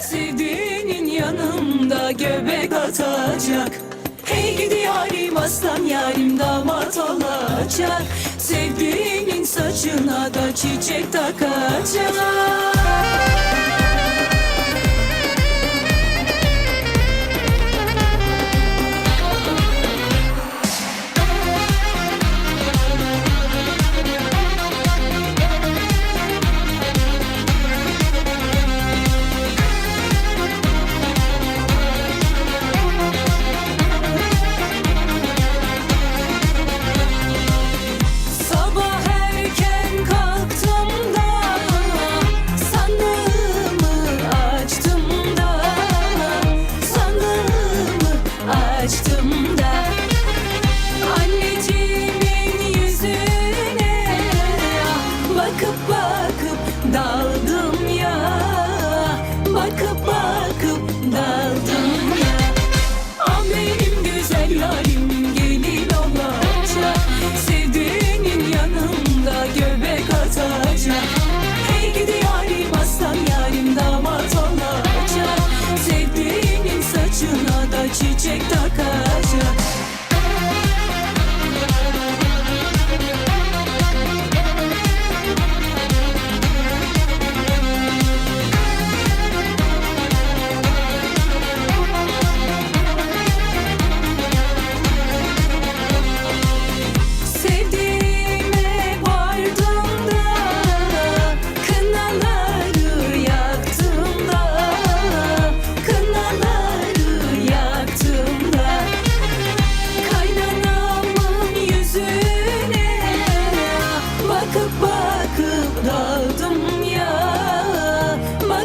Sevdiğinin yanında göbek atacak. Hey gidi yarim aslan yarim damat olacak. Sevdiğinin saçına da çiçek takacak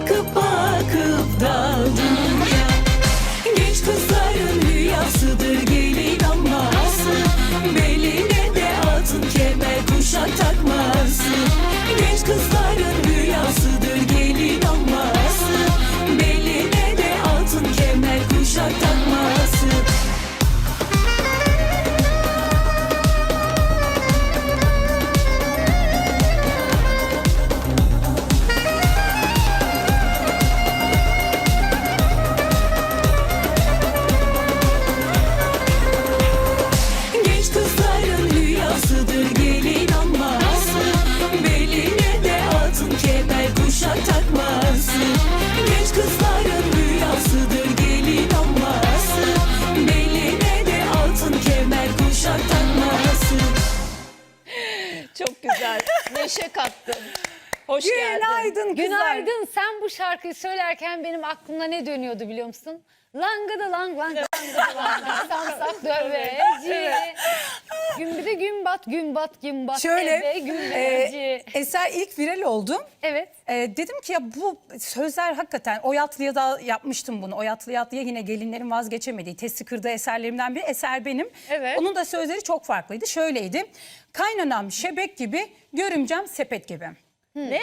goodbye. Çok güzel. Neşe kattın. Hoş geldin. Günaydın kızlar. Günaydın. Sen bu şarkıyı söylerken benim aklımda ne dönüyordu biliyor musun? Langıdı lang lang langıdı lang lang samsak döveci. Gün bir de gün bat gün bat gün bat Şöyle eve gün e. Eser ilk viral oldu. Evet. E, dedim ki ya bu sözler hakikaten Oyatlı'ya da yapmıştım bunu. Oyatlı'ya yine gelinlerin vazgeçemediği testi kırdığı eserlerimden bir eser benim. Evet. Onun da sözleri çok farklıydı. Şöyleydi. Kaynanam şebek gibi, görümcem sepet gibi. Ne?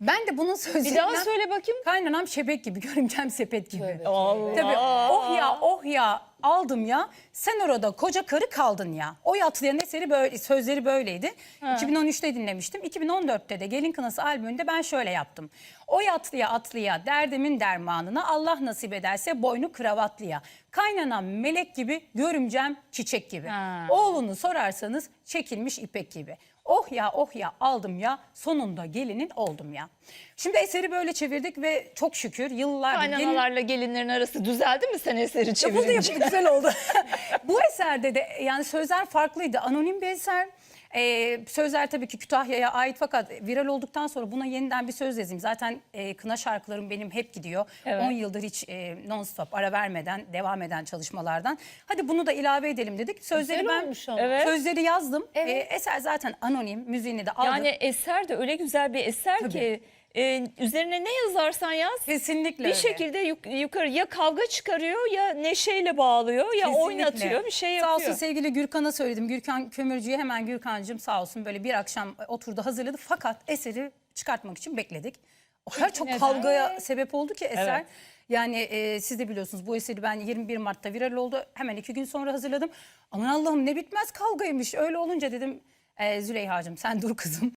Ben de bunun Bir sözlerinden... daha söyle bakayım. Kaynanam şebek gibi, görümcem sepet gibi. Allah. Tabii oh ya oh ya aldım ya sen orada koca karı kaldın ya. O yatlıyan eseri böyle sözleri böyleydi. 2013'te dinlemiştim. 2014'te de Gelin Kınası albümünde ben şöyle yaptım. O yatlıya atlıya derdimin dermanına Allah nasip ederse boynu kravatlıya. Kaynanam melek gibi görümcem çiçek gibi. Ha. Oğlunu sorarsanız çekilmiş ipek gibi. Oh ya oh ya aldım ya sonunda gelinin oldum ya. Şimdi eseri böyle çevirdik ve çok şükür yıllar Kaynanalarla gelinlerin arası düzeldi mi sen eseri Yapıldı çevirince? yapıldı güzel oldu. Bu eserde de yani sözler farklıydı. Anonim bir eser. Ee, sözler tabii ki Kütahya'ya ait fakat viral olduktan sonra buna yeniden bir söz yazayım. Zaten e, kına şarkılarım benim hep gidiyor. 10 Evet. yıldır hiç e, non-stop ara vermeden devam eden çalışmalardan. Hadi bunu da ilave edelim dedik. Sözleri Güzel ben olmuş ama. Evet. sözleri yazdım. Evet. Ee, eser zaten anonim. Müziğini de aldım. Yani eser de öyle güzel bir eser ki e, üzerine ne yazarsan yaz kesinlikle bir öyle. şekilde yuk- yukarı ya kavga çıkarıyor ya neşeyle bağlıyor ya Kesinlikle. oynatıyor bir şey Sağ yapıyor. olsun sevgili Gürkan'a söyledim. Gürkan Kömürcü'ye hemen Gürkan'cığım sağ olsun böyle bir akşam oturdu hazırladı. Fakat eseri çıkartmak için bekledik. O kadar çok neden? kavgaya sebep oldu ki eser. Evet. Yani e, siz de biliyorsunuz bu eseri ben 21 Mart'ta viral oldu. Hemen iki gün sonra hazırladım. Aman Allah'ım ne bitmez kavgaymış. Öyle olunca dedim e, Züleyha'cığım sen dur kızım.